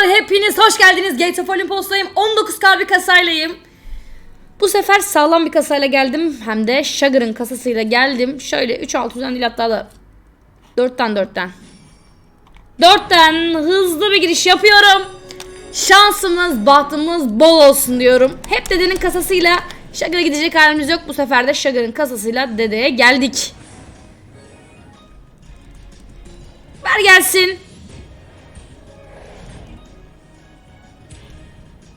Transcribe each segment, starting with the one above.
Merhabalar hepiniz hoş geldiniz. Gates of Olympus'tayım. 19K bir kasaylayım. Bu sefer sağlam bir kasayla geldim. Hem de Sugar'ın kasasıyla geldim. Şöyle 3 6'dan değil hatta da 4'ten 4'ten. 4'ten hızlı bir giriş yapıyorum. Şansımız, bahtımız bol olsun diyorum. Hep dedenin kasasıyla Sugar'a gidecek halimiz yok. Bu sefer de Sugar'ın kasasıyla dedeye geldik. Ver gelsin.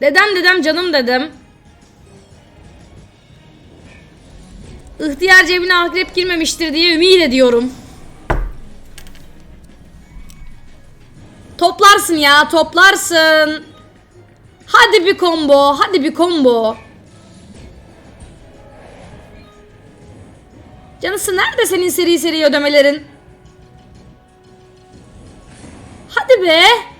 Dedem dedem canım dedim. İhtiyar cebine akrep girmemiştir diye ümit ediyorum. Toplarsın ya toplarsın. Hadi bir combo hadi bir combo. Canısı nerede senin seri seri ödemelerin? Hadi be.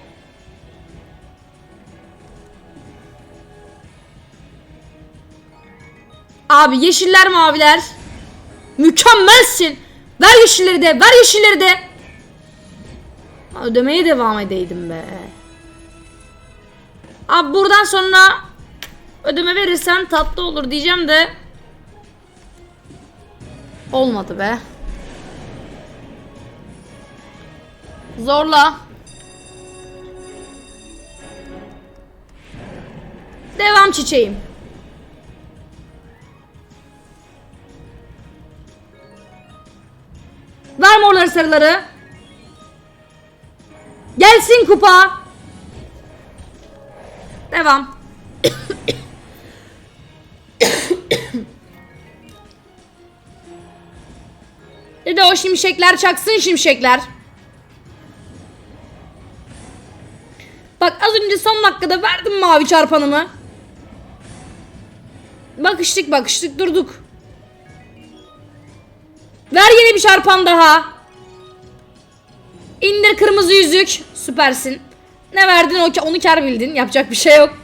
Abi yeşiller maviler. Mükemmelsin. Ver yeşilleri de ver yeşilleri de. Ödemeye devam edeydim be. Abi buradan sonra ödeme verirsen tatlı olur diyeceğim de. Olmadı be. Zorla. Devam çiçeğim. Ver morları sarıları. Gelsin kupa. Devam. Dede o şimşekler çaksın şimşekler. Bak az önce son dakikada verdim mavi çarpanımı. Bakıştık bakıştık durduk. Ver yeni bir çarpan daha. İndir kırmızı yüzük. Süpersin. Ne verdin onu kar bildin. Yapacak bir şey yok.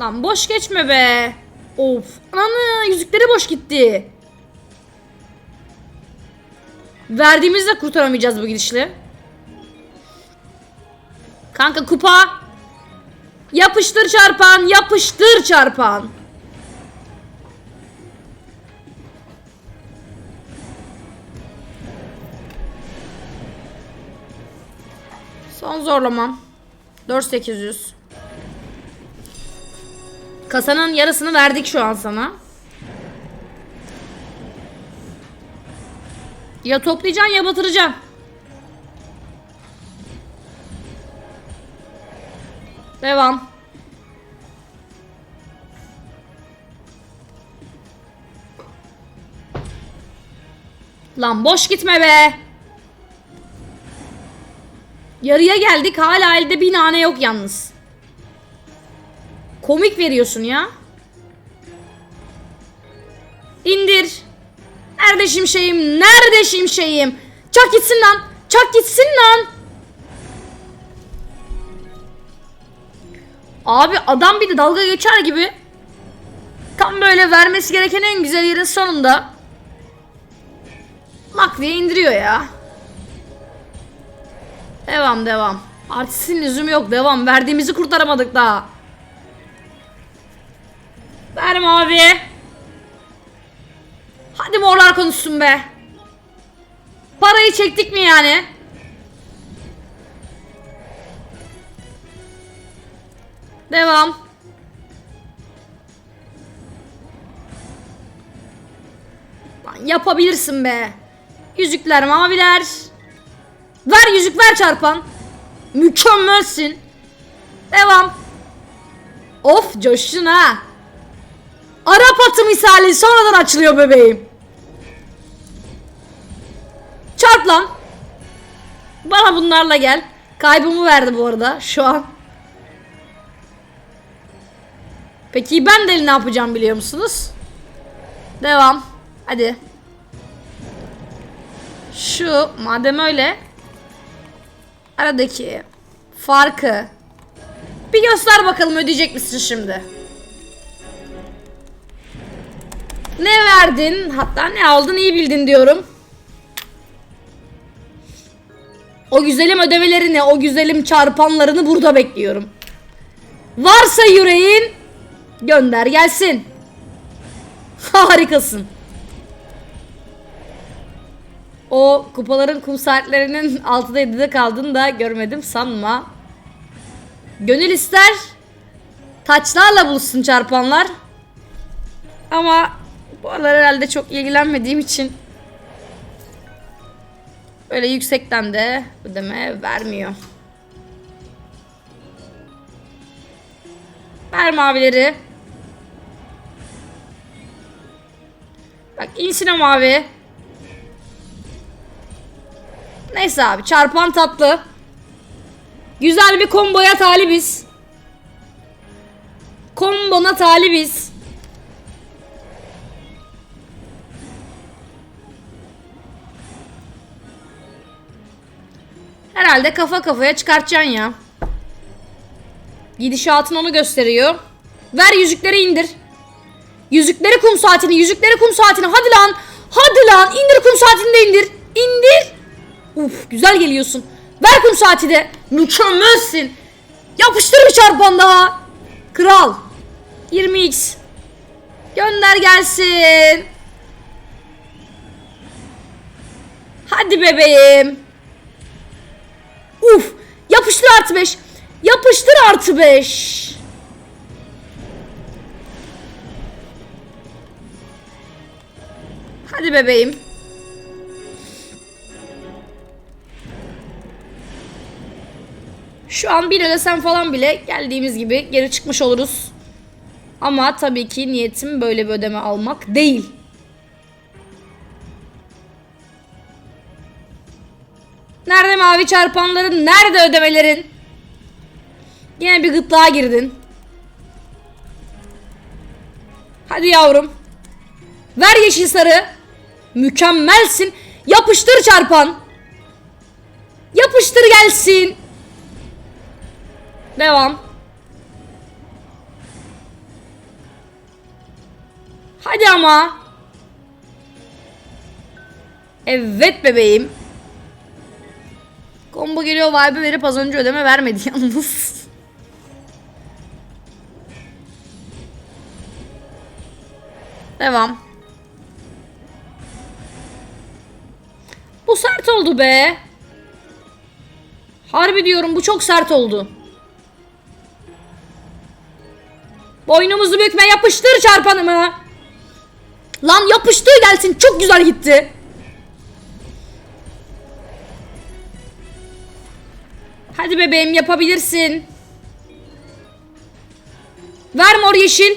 Lan boş geçme be. Of. Ana yüzükleri boş gitti. Verdiğimizde kurtaramayacağız bu gidişle. Kanka kupa. Yapıştır çarpan, yapıştır çarpan. Son zorlamam. 4800. Kasanın yarısını verdik şu an sana. Ya toplayacaksın ya batıracaksın. Devam. Lan boş gitme be. Yarıya geldik hala elde bir nane yok yalnız. Komik veriyorsun ya. İndir. Nerede şimşeğim? Nerede şimşeğim? Çak gitsin lan. Çak gitsin lan. Abi adam bir de dalga geçer gibi. Tam böyle vermesi gereken en güzel yerin sonunda. Mak diye indiriyor ya. Devam devam. Artistin lüzumu yok devam. Verdiğimizi kurtaramadık daha. Verme abi. Hadi morlar konuşsun be. Parayı çektik mi yani? Devam. Lan yapabilirsin be. Yüzükler maviler. Ver yüzük ver çarpan. Mükemmelsin. Devam. Of coştun ha. Arap atı misali sonradan açılıyor bebeğim. Çarp lan. Bana bunlarla gel. Kaybımı verdi bu arada şu an. Peki ben de ne yapacağım biliyor musunuz? Devam. Hadi. Şu madem öyle aradaki farkı bir göster bakalım ödeyecek misin şimdi? Ne verdin? Hatta ne aldın iyi bildin diyorum. O güzelim ödemelerini, o güzelim çarpanlarını burada bekliyorum. Varsa yüreğin gönder gelsin. Harikasın. O kupaların kum saatlerinin 6'da 7'de kaldığını da görmedim sanma. Gönül ister taçlarla buluşsun çarpanlar. Ama bu aralar herhalde çok ilgilenmediğim için öyle yüksekten de ödeme vermiyor. Ver mavileri. Bak insin o mavi. Neyse abi çarpan tatlı. Güzel bir komboya talibiz. Kombona talibiz. Herhalde kafa kafaya çıkartacaksın ya. Gidişatın onu gösteriyor. Ver yüzükleri indir. Yüzükleri kum saatini, yüzükleri kum saatini. Hadi lan. Hadi lan. İndir kum saatini de indir. İndir. Uf güzel geliyorsun. Ver kum saati de. Mükemmelsin. Yapıştır bir çarpan daha. Kral. 20x. Gönder gelsin. Hadi bebeğim. Uf. Yapıştır artı 5. Yapıştır artı 5. Hadi bebeğim. Şu an bir ödesem falan bile geldiğimiz gibi geri çıkmış oluruz. Ama tabii ki niyetim böyle bir ödeme almak değil. Nerede mavi çarpanların? Nerede ödemelerin? Yine bir gıtlığa girdin. Hadi yavrum. Ver yeşil sarı. Mükemmelsin. Yapıştır çarpan. Yapıştır gelsin. Devam. Hadi ama. Evet bebeğim. Combo geliyor vibe verip az önce ödeme vermedi yalnız. Devam. Sert oldu be. Harbi diyorum bu çok sert oldu. Boynumuzu bükme yapıştır çarpanımı. Lan yapıştır gelsin çok güzel gitti. Hadi bebeğim yapabilirsin. Ver mor yeşil.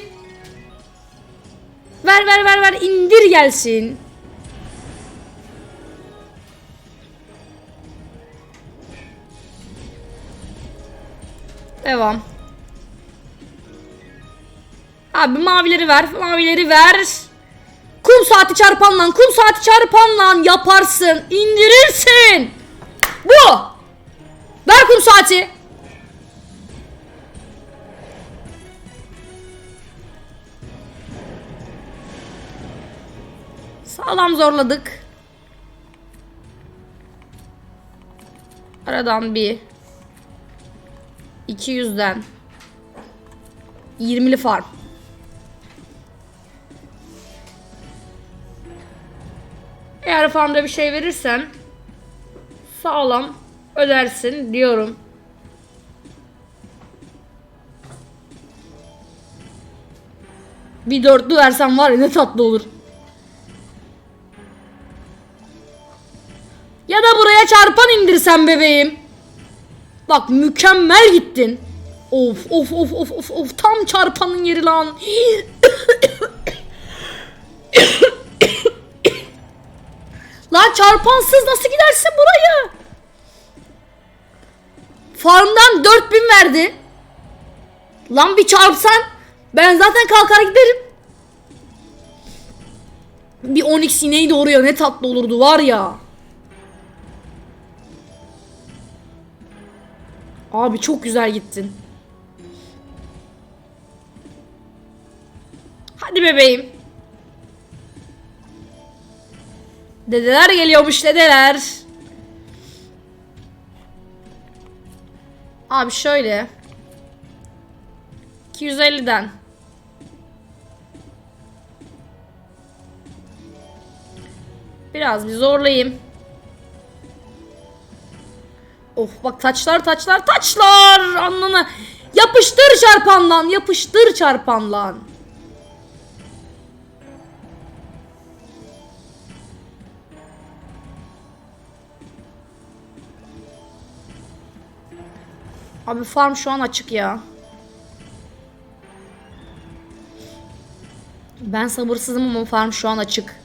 Ver ver ver ver indir gelsin. Devam. Abi mavileri ver. Mavileri ver. Kum saati çarpan lan. Kum saati çarpan lan. Yaparsın. indirirsin. Bu. Ver kum saati. Sağlam zorladık. Aradan bir 200'den 20'li farm. Eğer farmda bir şey verirsen sağlam ödersin diyorum. Bir dörtlü versen var ya ne tatlı olur. Ya da buraya çarpan indirsen bebeğim. Bak mükemmel gittin. Of of of of of of tam çarpanın yeri lan. lan çarpansız nasıl gidersin burayı? Farmdan 4000 verdi. Lan bir çarpsan ben zaten kalkar giderim. Bir 10x ineği doğuruyor ne tatlı olurdu var ya. Abi çok güzel gittin. Hadi bebeğim. Dedeler geliyormuş dedeler. Abi şöyle. 250'den. Biraz bir zorlayayım. Of bak taçlar taçlar taçlar anlana. Yapıştır çarpanlan yapıştır çarpanlan. Abi farm şu an açık ya. Ben sabırsızım ama farm şu an açık.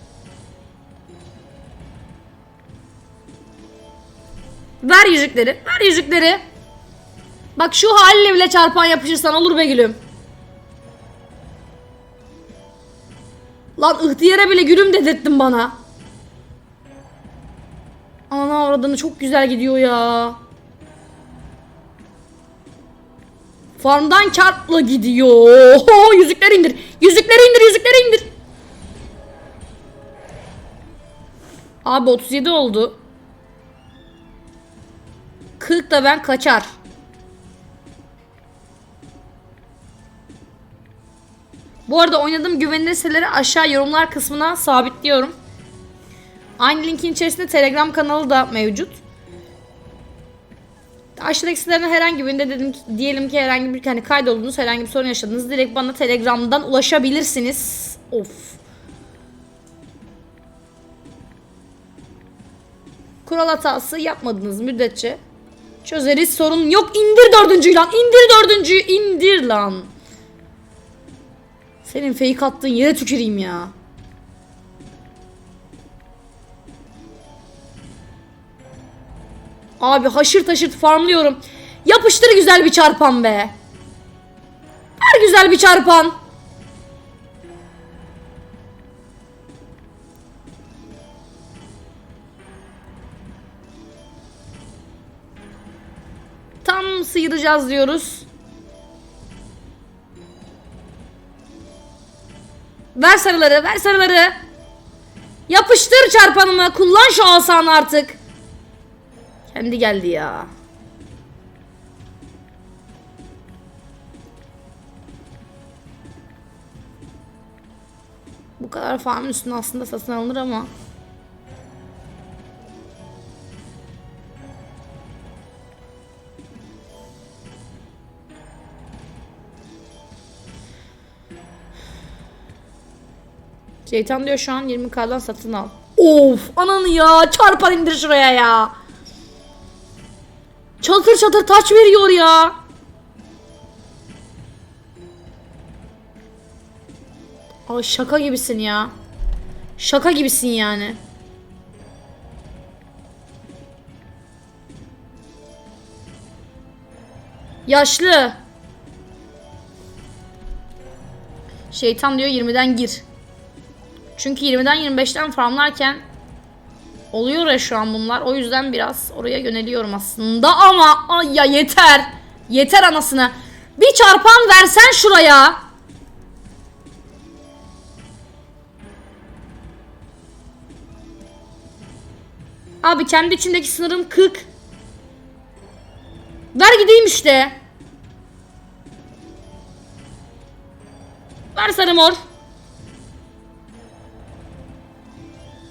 Yüzükleri. Ver yüzükleri. Bak şu haline bile çarpan yapışırsan olur be gülüm. Lan ihtiyara bile gülüm dedirttin bana. Ana oradan çok güzel gidiyor ya. Farmdan kartla gidiyor. Oho, yüzükleri indir. Yüzükleri indir, yüzükleri indir. Abi 37 oldu. 40 da ben kaçar. Bu arada oynadığım güvenilir siteleri aşağı yorumlar kısmına sabitliyorum. Aynı linkin içerisinde Telegram kanalı da mevcut. Aşağıdaki sitelerin herhangi birinde dedim ki, diyelim ki herhangi bir hani kaydoldunuz, herhangi bir sorun yaşadınız. Direkt bana Telegram'dan ulaşabilirsiniz. Of. Kural hatası yapmadınız müddetçe. Çözeriz sorun yok. İndir dördüncüyü lan. İndir dördüncüyü. indir lan. Senin fake attığın yere tüküreyim ya. Abi haşır taşır farmlıyorum. Yapıştır güzel bir çarpan be. Ver güzel bir çarpan. Tam sıyıracağız diyoruz. Ver sarıları, ver sarıları. Yapıştır çarpanımı. Kullan şu asanı artık. Kendi geldi ya. Bu kadar farmın üstüne aslında satın alınır ama. Şeytan diyor şu an 20k'dan satın al. Of ananı ya çarpan indir şuraya ya. Çatır çatır taç veriyor ya. Ay şaka gibisin ya. Şaka gibisin yani. Yaşlı. Şeytan diyor 20'den gir. Çünkü 20'den 25'ten farmlarken oluyor ya şu an bunlar. O yüzden biraz oraya yöneliyorum aslında ama ay ya yeter. Yeter anasını. Bir çarpan versen şuraya. Abi kendi içindeki sınırım 40. Ver gideyim işte. Ver sarı mor.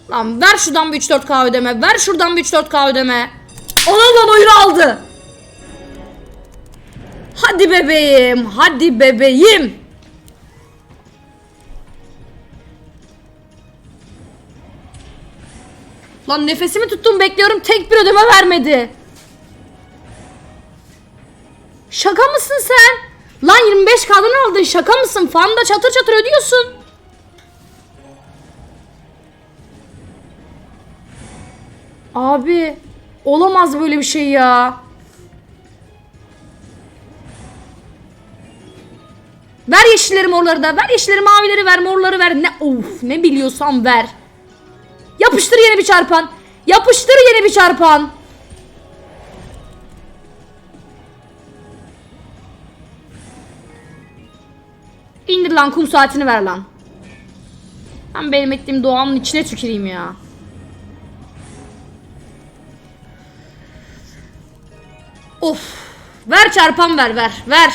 Lan ver şuradan bir 3-4K ödeme. Ver şuradan bir 3-4K ödeme. Ona lan oyunu aldı. Hadi bebeğim. Hadi bebeğim. Lan nefesimi tuttum bekliyorum. Tek bir ödeme vermedi. Şaka mısın sen? Lan 25 kadın aldın şaka mısın? Fanda çatır çatır ödüyorsun. Abi olamaz böyle bir şey ya. Ver yeşilleri morları da. Ver yeşilleri mavileri ver morları ver. Ne of ne biliyorsan ver. Yapıştır yeni bir çarpan. Yapıştır yeni bir çarpan. İndir lan kum saatini ver lan. Ben benim ettiğim doğanın içine tüküreyim ya. Of. Ver çarpan ver ver ver.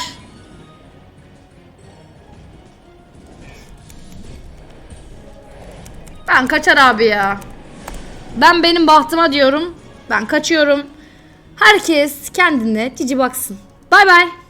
Ben kaçar abi ya. Ben benim bahtıma diyorum. Ben kaçıyorum. Herkes kendine cici baksın. Bay bay.